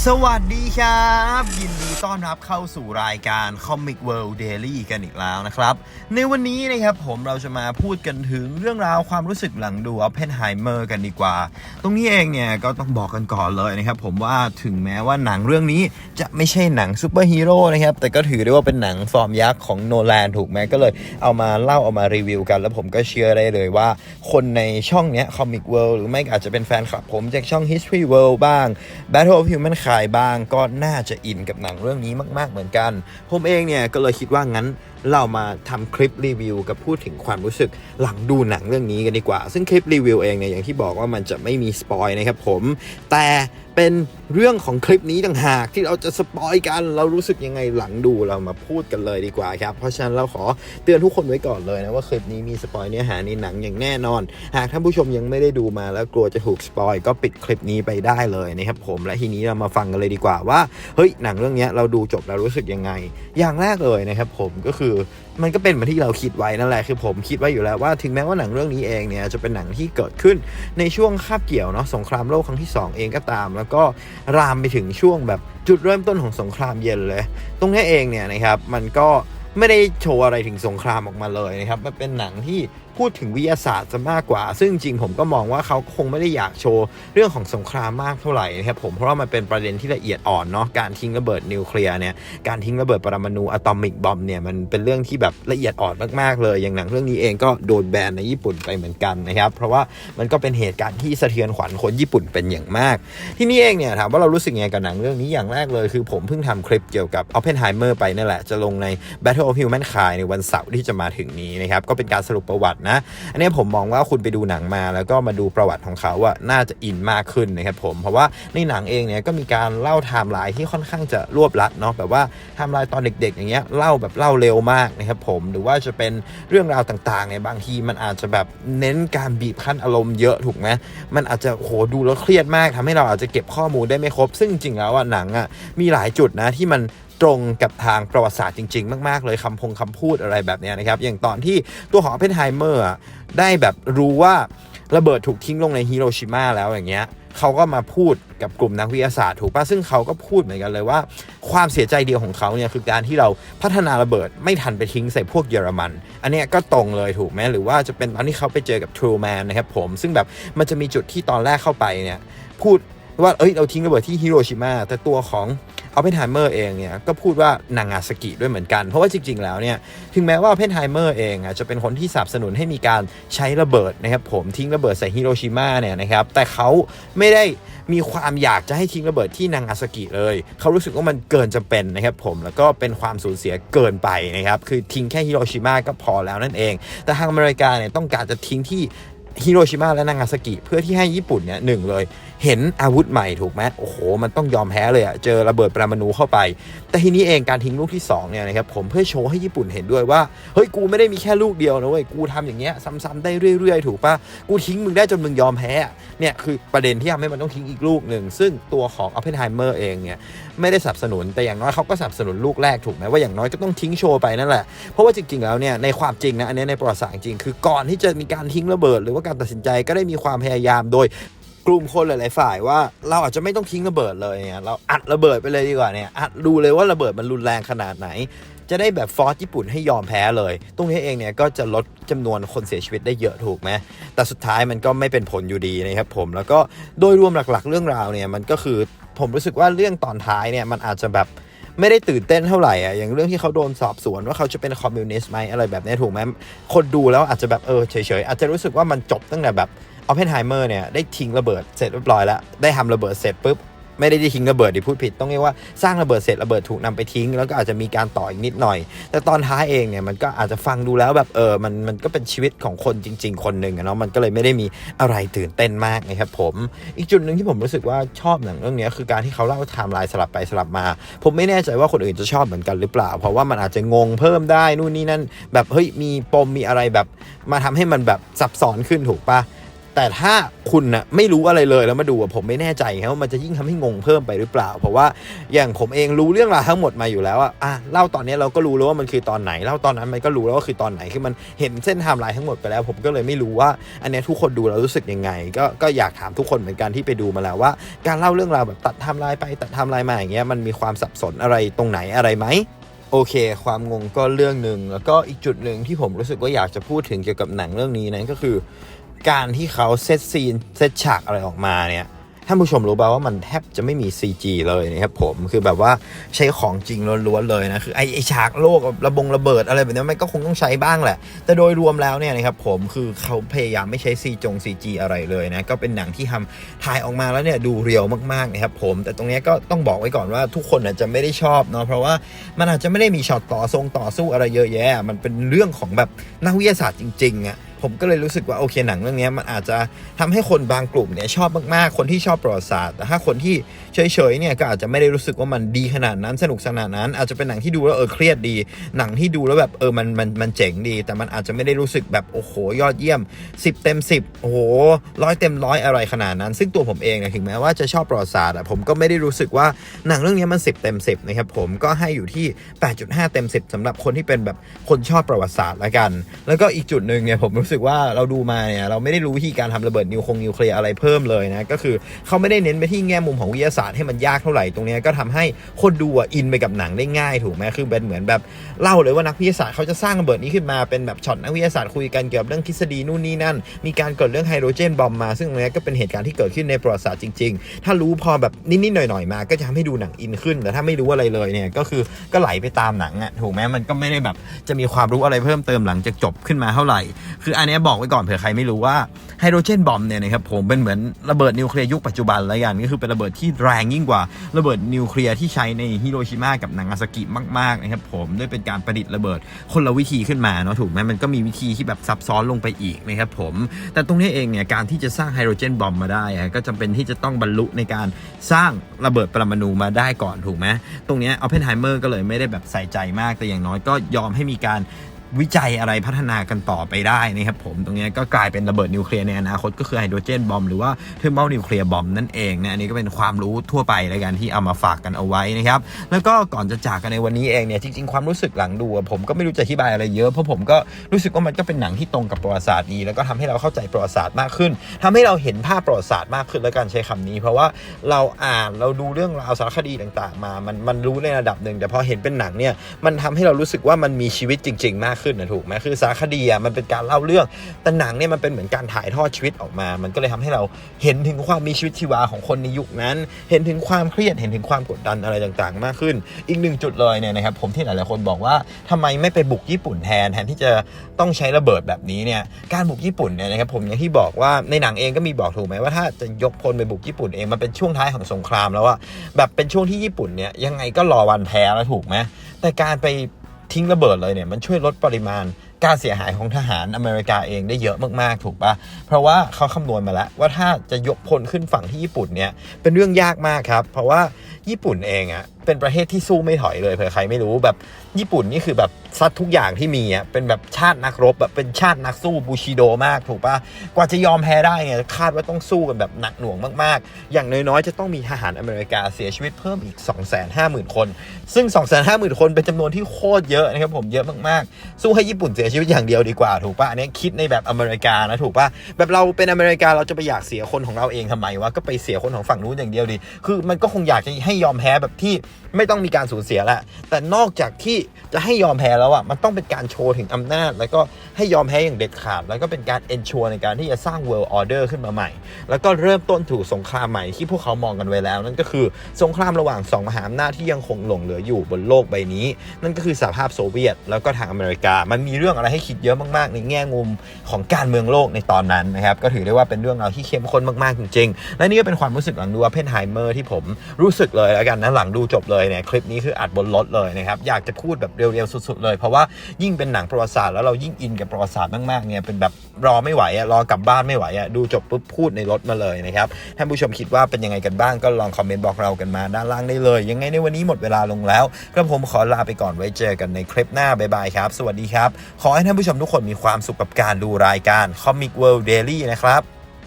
สวัสดีครับ ยินดีต้อนรับเข้าสู่รายการ Comic World Daily กันอีกแล้วนะครับ ในวันนี้นะครับผมเราจะมาพูดกันถึงเรื่องราวความรู้สึกหลังดู Oppenheimer กันดีกว่า ตรงนี้เองเนี่ยก็ต้องบอกกันก่อนเลยนะครับ ผมว่าถึงแม้ว่าหนังเรื่องนี้จะไม่ใช่หนังซูเปอร์ฮีโร่นะครับ แต่ก็ถือได้ว่าเป็นหนังฟอร์มยักษ์ของโนแลนถูกไหมก็เลยเอามาเล่าเอามารีวิวกัน แล้วผมก็เชื่อได้เลยว่า คนในช่องเนี้ย Comic World หรือไม่อาจจะเป็นแฟนคลับผมจากช่อง History World บ้าง Battle of Human ขายบ้างก็น่าจะอินกับหนังเรื่องนี้มาก ๆเหมือนกัน ผมเองเนี่ยก็เลยคิดว่างั้น เรามาทำคลิปรีวิวกับพูดถึงความรู้สึกหลังดูหนังเรื่องนี้กันดีกว่า ซึ่งคลิปรีวิวเองเนี่ยอย่างที่บอกว่ามันจะไม่มีสปอยนะครับผม แต่เป็นเรื่องของคลิปนี้ต่างหากที่เราจะสปอยกันเรารู้สึกยังไงหลังดูเรามาพูดกันเลยดีกว่าครับ เพราะฉะนั้นเราขอเตือนทุกคนไว้ก่อนเลยนะว่าคลิปนี้มีสปอยเนื้อหาในหนังอย่างแน่นอน หากท่านผู้ชมยังไม่ได้ดูมาแล้วกลัวจะถูกสปอยก็ปิดคลิปนี้ไปได้เลยนะครับผมและทีนี้เรามาฟังกันเลยดีกว่าว่าเฮ้ยหนังเรื่องนี้เราดูจบแล้วรู้สึกยังไง อย่างแรกเลยนะครับผมก็คือมันก็เป็นเหมือนที่เราคิดไว้นั่นแหละคือผมคิดไว้อยู่แล้วว่าถึงแม้ว่าหนังเรื่องนี้เองเนี่ยจะเป็นหนังที่เกิดขึ้นในช่วงคาบเกี่ยวเนาะสงครามโลกครั้งที่สองเองก็ตาม แล้วก็รามไปถึงช่วงแบบจุดเริ่มต้นของสงครามเย็นเลย ตรงนี้เองเนี่ยนะครับมันก็ไม่ได้โชว์อะไรถึงสงครามออกมาเลยนะครับ มันเป็นหนังที่พูดถึงวิทยาศาสตร์จะมากกว่า ซึ่งจริงผมก็มองว่าเขาคงไม่ได้อยากโชว์เรื่องของสงครามมากเท่าไหร่นะครับผมเพราะว่ามันเป็นประเด็นที่ละเอียดอ่อนเนาะการทิ้งระเบิดนิวเคลียร์เนี่ยการทิ้งระเบิดปรมาณูอะตอมิกบอมเนี่ยมันเป็นเรื่องที่แบบละเอียดอ่อนมากๆ เลยอย่างหนังเรื่องนี้เองก็โดนแบนในญี่ปุ่นไปเหมือนกันนะครับเพราะว่ามันก็เป็นเหตุการณ์ที่สะเทือนขวัญคนญี่ปุ่นเป็นอย่างมาก ที่นี่เองเนี่ยถามว่าเรารู้สึกยังไงกับหนังเรื่องนี้อย่างแรกเลย คือผมเพิ่งทำคลิปเกี่ยวกับ Oppenheimer ไปนั่นแหละจะลงใน Battle of Humankind ในวันเสาร์ที่จะมาถึงนี้นะครับก็เป็นการสรุปประวัตินะ อันนี้ผมมองว่าคุณไปดูหนังมาแล้วก็มาดูประวัติของเขาอะน่าจะอินมากขึ้นนะครับผม เพราะว่าในหนังเองเนี่ยก็มีการเล่าไทม์ไลน์ที่ค่อนข้างจะรวบลัดเนาะแบบว่าไทม์ไลน์ตอนเด็ก ๆ อย่างเงี้ยเล่าแบบเล่าเร็วมากนะครับผมหรือว่าจะเป็นเรื่องราวต่างๆเนี่ยบางทีมันอาจจะแบบเน้นการบีบคั้นอารมณ์เยอะถูกไหมมันอาจจะโหดูแล้วเครียดมากทำให้เราอาจจะเก็บข้อมูลได้ไม่ครบ ซึ่งจริงแล้วอะหนังอะมีหลายจุดนะที่มัน ตรงกับทางประวัติศาสตร์จริง ๆ มาก ๆ เลยคำพงคำพูดอะไรแบบนี้นะครับ อย่างตอนที่ตัวของเพนไฮเมอร์ได้แบบรู้ว่าระเบิดถูกทิ้งลงในฮิโรชิมาแล้วอย่างเงี้ยเขาก็มาพูดกับกลุ่มนักวิทยาศาสตร์ถูกป่ะซึ่งเขาก็พูดเหมือนกันเลยว่า ความเสียใจเดียวของเขาเนี่ยคือการที่เราพัฒนาระเบิดไม่ทันไปทิ้งใส่พวกเยอรมัน อันนี้ก็ตรงเลยถูกไหมหรือว่าจะเป็นตอนที่เขาไปเจอกับทรูแมนนะครับผม ซึ่งแบบมันจะมีจุดที่ตอนแรกเข้าไปเนี่ยพูดว่าเอ้ยเราทิ้งระเบิดที่ฮิโรชิมาแต่ตัวของ อ p เพนไฮเมอร์เองเนี่ยก็พูดว่านางาซากิด้วยเหมือนกัน เพราะว่าจริง ๆ แล้วเนี่ยถึงแม้ว่าเพนไฮเมอร์เองอะจะเป็นคนที่สนับสนุนให้มีการใช้ระเบิดนะครับผมทิ้งระเบิดใส่ฮิโรชิมาเนี่ยนะครับแต่เขาไม่ได้มีความอยากจะให้ทิ้งระเบิดที่นางาซากิเลย เขารู้สึกว่ามันเกินจำเป็นนะครับผมแล้วก็เป็นความสูญเสียเกินไปนะครับคือทิ้งแค่ฮิโรชิมาก็พอแล้วนั่นเอง แต่ทางอเมริกาเนี่ยต้องการจะทิ้งที่ ฮิโรชิมาและนางาซากิเพื่อที่ให้ญี่ปุ่นเนี่ยหนึ่งเลย เห็นอาวุธใหม่ถูกไหมโอ้โห มันต้องยอมแพ้เลยอะเจอระเบิดปรมาณูเข้าไป แต่ทีนี้เองการทิ้งลูกที่2เนี่ยนะครับผมเพื่อโชว์ให้ญี่ปุ่นเห็นด้วยว่า เฮ้ย กูไม่ได้มีแค่ลูกเดียวนะเว้ย กูทำอย่างเงี้ยซ้ำๆได้เรื่อยๆ ถูกปะกูทิ้งมึงได้จนมึงยอมแพ้เนี่ยคือประเด็นที่ทำให้มันต้องทิ้งอีกลูกหนึ่งซึ่งตัวของอ p เพนไฮเมอร์เองเนี่ยไม่ได้สนับสนุนแต่อย่างน้อยเขาก็สนับสนุนลูกแรกถูกไหมว่าอย่างน้อยก็ต้องทิ้งโชว์ไปนั่นแหละเพราะว่าจริงๆแล้วเนี่ยในความจริงนะอันนี้ในประวัติศาสตร์จริงคือก่อนที่จะมีการทิ้งระเบิดหรือว่าการตัดสินใจก็ได้มีความพยายามโดยกลุ่มคนหลาย ๆ ฝ่ายว่าเราอาจจะไม่ต้องทิ้งระเบิดเลยเนี่ยเราอัดระเบิดไปเลยดีกว่าเนี่ยอัดดูเลยว่าระเบิดมันรุนแรงขนาดไหน จะได้แบบฟอร์สญี่ปุ่นให้ยอมแพ้เลย ตรงนี้เองเนี่ยก็จะลดจำนวนคนเสียชีวิตได้เยอะถูกไหมแต่สุดท้ายมันก็ไม่เป็นผลอยู่ดีนะครับผมแล้วก็โดยรวมหลัก ๆ เรื่องราวเนี่ยมันก็คือผมรู้สึกว่าเรื่องตอนท้ายเนี่ยมันอาจจะแบบ ไม่ได้ตื่นเต้นเท่าไหร่อะอย่างเรื่องที่เขาโดนสอบสวนว่าเขาจะเป็นคอมมิวนิสต์ไหมอะไรแบบนี้ถูกไหมคนดูแล้วอาจจะแบบเออเฉยๆ อาจจะรู้สึกว่ามันจบตั้งแต่แบบออเพนไฮเมอร์เนี่ยได้ทิ้งระเบิดเสร็จเรียบร้อยแล้ว ได้ทำระเบิดเสร็จปุ๊บ ไม่ได้ทิ้งระเบิดดิพูดผิด ต้องเรียกว่าสร้างระเบิดเสร็จระเบิดถูกนำไปทิ้ง แล้วก็อาจจะมีการต่ออีกนิดหน่อย แต่ตอนท้ายเองเนี่ยมันก็อาจจะฟังดูแล้วแบบเออมันมันก็เป็นชีวิตของคนจริง ๆ คนหนึ่งเนาะมันก็เลยไม่ได้มีอะไรตื่นเต้นมากนะครับผมอีกจุดหนึ่งที่ผมรู้สึกว่าชอบหนังเรื่องนี้คือการที่เขาเล่าไทม์ไลน์สลับไปสลับมา ผมไม่แน่ใจว่าคนอื่นจะชอบเหมือนกันหรือเปล่า เพราะว่ามันอาจจะงงเพิ่มได้นู่นนี่นั่นแบบเฮ้ยมีปมมีอะไรแบบมาทำให้มันแบบซับซ้อนขึ้นถูกปะ แต่ถ้าคุณนะไม่รู้อะไรเลยแล้วมาดูอะผมไม่แน่ใจครับว่ามันจะยิ่งทำให้งงเพิ่มไปหรือเปล่า เพราะว่าอย่างผมเองรู้เรื่องราวทั้งหมดมาอยู่แล้วอะอะเล่าตอนนี้เราก็รู้แล้วว่ามันคือตอนไหนเล่าตอนนั้นมันก็รู้แล้วว่าคือตอนไหนคือมันเห็นเส้นไทม์ไลน์ทั้งหมดไปแล้ว ผมก็เลยไม่รู้ว่า อันนี้ทุกคนดูแล้วรู้สึกยังไง ก็ก็อยากถามทุกคนเหมือนกันที่ไปดูมาแล้วว่า การเล่าเรื่องราวแบบตัดไทม์ไลน์ไปตัดไทม์ไลน์มาอย่างเงี้ยมันมีความสับสนอะไรตรงไหนอะไรไหมโอเค ความงงก็เรื่องหนึ่งแล้วก็อีกจุดหนึ่งที่ผมรู้สึกว่าอยากจะพูดถึงเกี่ยวกับหนังเรื่องนี้นั่นก็คือ การที่เขาเซตซีนเซตฉากอะไรออกมาเนี่ยท่านผู้ชมรู้ป่าวว่ามันแทบจะไม่มี CG เลยนะครับผมคือแบบว่าใช้ของจริงล้วนๆเลยนะคือไอไอฉากโลกระบงระเบิดอะไรแบบนี้มันก็คงต้องใช้บ้างแหละ แต่โดยรวมแล้วเนี่ยนะครับผมคือเขาพยายามไม่ใช้ซีจง CG อะไรเลยนะก็เป็นหนังที่ทำถ่ายออกมาแล้วเนี่ยดูเรียวมากๆนะครับผม แต่ตรงนี้ก็ต้องบอกไว้ก่อนว่าทุกคนอาจจะไม่ได้ชอบเนาะเพราะว่ามันอาจจะไม่ได้มีช็อตต่อทรงต่อสู้อะไรเยอะแยะ มันเป็นเรื่องของแบบนักวิทยาศาสตร์จริงๆอะ ผมก็เลยรู้สึกว่าโอเคหนังเรื่องนี้มันอาจจะทำให้คนบางกลุ่มเนี่ยชอบมากๆ คนที่ชอบประวัติศาสตร์แต่ถ้าคนที่เฉยๆเนี่ยก็อาจจะไม่ได้รู้สึกว่ามันดีขนาดนั้นสนุกสนานนั้น อาจจะเป็นหนังที่ดูแล้วเออเครียดดี หนังที่ดูแล้วแบบเออมันมันมันเจ๋งดี แต่มันอาจจะไม่ได้รู้สึกแบบโอ้โหยอดเยี่ยม 10 เต็ม 10โอ้โหร้อยเต็มร้อยอะไรขนาดนั้น ซึ่งตัวผมเองเนี่ยถึงแม้ว่าจะชอบประวัติศาสตร์อะผมก็ไม่ได้รู้สึกว่าหนังเรื่องนี้มัน 10 เต็ม 10นะครับผมก็ให้อยู่ที่ 8.5 เต็ม 10สำหรับคนที่เป็นแบบคนชอบประวัติศาสตร์ละกัน แล้วก็อีกจุดหนึ่งเนี่ยผมรู้สึกว่าเราดูมาเนี่ยเราไม่ได้รู้วิธีการทำระเบิดนิวคงนิวเคลียร์อะไรเพิ่มเลยนะก็คือเขาไม่ได้เน้นไปที่แง่มุมของวิทยาศาสตร์ให้มันยากเท่าไหร่ตรงนี้ก็ทำให้คนดูอินไปกับหนังได้ง่ายถูกไหมคือเป็นเหมือนแบบเล่าเลยว่านักวิทยาศาสตร์เขาจะสร้างระเบิดนี้ขึ้นมาเป็นแบบช็อตนักวิทยาศาสตร์คุยกันเกี่ยวกับเรื่องทฤษฎีนู่นนี่นั่น มีการเกิดเรื่องไฮโดรเจนบอมมา ซึ่งตรงนี้ก็เป็นเหตุการณ์ที่เกิดขึ้นในประวัติศาสตร์จริง ๆ ถ้ารู้พอแบบนิดๆหน่อยๆมา ก็จะทำให้ดูหนังอินขึ้น แต่ถ้าไม่รู้อะไรเลยเนี่ยก็คือก็ไหลไปตามหนังอะถูกไหมมันก็ไม่ได้แบบจะมีความรู้อะไรเพิ่มเติมหลังจากจบขึ้นมาเท่าไหร่ คืออันนี้บอกไว้ก่อนเผื่อใครไม่รู้ว่าไฮโดรเจนบอมเนี่ยนะครับผมเป็นเหมือนระเบิดนิวเคลียร์ยุคปัจจุบันแล้วกันก็คือเป็นระเบิดที่แรงยิ่งกว่าระเบิดนิวเคลียร์ที่ใช้ในฮิโรชิมากับนางาซากิมากๆนะครับผมด้วยเป็นการประดิษฐ์ระเบิดคนละวิธีขึ้นมาเนาะถูกไหมมันก็มีวิธีที่แบบซับซ้อนลงไปอีกนะครับผมแต่ตรงนี้เองเนี่ยการที่จะสร้างไฮโดรเจนบอมมาได้ก็จำเป็นที่จะต้องบรรลุในการสร้างระเบิดปรมาณูมาได้ก่อนถูกไหมตรงนี้อัลเพนไฮเมอร์ก็เลยไม่ได้แบบใส่ใจมากแต่อย่างน้อยก็ยอมให้มีการ วิจัยอะไรพัฒนากันต่อไปได้นะครับผมตรงนี้ก็กลายเป็นระเบิดนิวเคลียร์ในอนาคตก็คือไฮโดรเจนบอมหรือว่าเทอร์โมนิวเคลียร์บอมนั่นเองนะอันนี้ก็เป็นความรู้ทั่วไปในการที่เอามาฝากกันเอาไว้นะครับแล้วก็ก่อนจะจากกันในวันนี้เองเนี่ยจริงๆความรู้สึกหลังดูผมก็ไม่รู้จะอธิบายอะไรเยอะเพราะผมก็รู้สึกว่ามันก็เป็นหนังที่ตรงกับประวัติศาสตร์ดีแล้วก็ทำให้เราเข้าใจประวัติศาสตร์มากขึ้นทำให้เราเห็นภาพประวัติศาสตร์มากขึ้นแล้วกันใช้คำนี้ เพราะว่าเราอ่านเราดูเรื่องราวสารคดีต่าง ๆ มา มันมันรู้ในระดับหนึ่งแต่พอเห็นเป็นหนังเนี่ยมันทำให้เรารู้สึกว่ามันมีชีวิตจริง ๆ มากขึ้นนะถูกไหมคือสารคดีอะมันเป็นการเล่าเรื่อง แต่หนังเนี่ยมันเป็นเหมือนการถ่ายทอดชีวิตออกมา มันก็เลยทำให้เราเห็นถึงความมีชีวิตชีวาของคนในยุคนั้น เห็นถึงความเครียดเห็นถึงความกดดันอะไรต่างๆ มากขึ้น อีกหนึ่งจุดเลยเนี่ยนะครับผมที่หลายๆคนบอกว่าทำไมไม่ไปบุกญี่ปุ่นแทนแทนที่จะต้องใช้ระเบิดแบบนี้เนี่ยการบุกญี่ปุ่นเนี่ยนะครับผมอย่างที่บอกว่าในหนังเองก็มีบอกถูกไหมว่าถ้าจะยกพลไปบุกญี่ปุ่นเองมันเป็นช่วงท้ายของสงครามแล้วอะแบบเป็นช่วงที่ญี่ปุ่นเนี่ยยังไงก็รอวันแพ้แล้วถูกไหมแต่การไป ทิ้งระเบิดเลยเนี่ยมันช่วยลดปริมาณการเสียหายของทหารอเมริกาเองได้เยอะมากๆ ถูกปะเพราะว่าเขาคำนวณมาแล้วว่าถ้าจะยกพลขึ้นฝั่งที่ญี่ปุ่นเนี่ยเป็นเรื่องยากมากครับ เพราะว่าญี่ปุ่นเองอะ่ะเป็นประเทศที่สู้ไม่ถอยเลยเผื่อใครไม่รู้แบบญี่ปุ่นนี่คือแบบซัดทุกอย่างที่มีอะเป็นแบบชาตินักรบแบบเป็นชาตินักสู้บูชิโดมากถูกปะกว่าจะยอมแพ้ได้ไงคาดว่าต้องสู้กันแบบหนักหน่วงมากๆ อย่างน้อยๆ จะต้องมีทหารอเมริกาเสียชีวิตเพิ่มอีก 250,000 คน ซึ่ง 250,000 คนเป็นจำนวนที่โคตรเยอะนะครับผมเยอะมากๆ สู้ให้ญี่ปุ่นเสียชีวิตอย่างเดียวดีกว่าถูกปะอันนี้คิดในแบบอเมริกานะถูกปะแบบเราเป็นอเมริกาเราจะไปอยากเสียคนของเราเองทำไมวะก็ไปเสียคนของฝั่งนู้นอย่างเดียวดีคือมันก็คงอยากจะให้ยอมแพ้แบบที่ไม่ต้องมีการสูญเสียละแต่นอกจากที่จะให้ยอมแพ้แล้วอะมันต้องเป็นการโชว์ถึงอำนาจ แล้วก็ให้ยอมแพ้อย่างเด็ดขาด แล้วก็เป็นการ ensure ในการที่จะสร้าง world order ขึ้นมาใหม่ แล้วก็เริ่มต้นถูกสงครามใหม่ที่พวกเขามองกันไว้แล้ว นั่นก็คือสงครามระหว่างสองมหาอำนาจที่ยังคงหลงเหลืออยู่บนโลกใบนี้ นั่นก็คือสหภาพโซเวียต แล้วก็ทางอเมริกา มันมีเรื่องอะไรให้คิดเยอะมากๆ ในแง่มุมของการเมืองโลกในตอนนั้นนะครับก็ถือได้ว่าเป็นเรื่องราวที่เข้มข้นมากๆจริงๆและนี่ก็เป็นความรู้สึกหลังดูว่าเพนไฮเมอร์ที่ผมรู้สึกเลยแล้วกันนะหลังดูจบเลยเนี่ยคลิปนี้คืออัดบนรถเลยนะครับอยากจะพูดแบบเร็วๆสุดๆ เลย เพราะว่ายิ่งเป็นหนังประวัติศาสตร์แล้วเรายิ่งอินกับประวัติศาสตร์มากๆเนี่ยเป็นแบบรอไม่ไหวอะรอกลับบ้านไม่ไหวอะดูจบปุ๊บพูดในรถมาเลยนะครับท่านผู้ชมคิดว่าเป็นยังไงกันบ้างก็ลองคอมเมนต์บอกเรากันมาด้านล่างได้เลย ยังไงในวันนี้หมดเวลาลงแล้วกระผมขอลาไปก่อนไว้เจอกันในคลิปหน้าบ๊ายบายครับ สวัสดีครับ ขอให้ท่านผู้ชมทุกคนมีความสุขกับการดูรายการ Comic World Daily นะครับ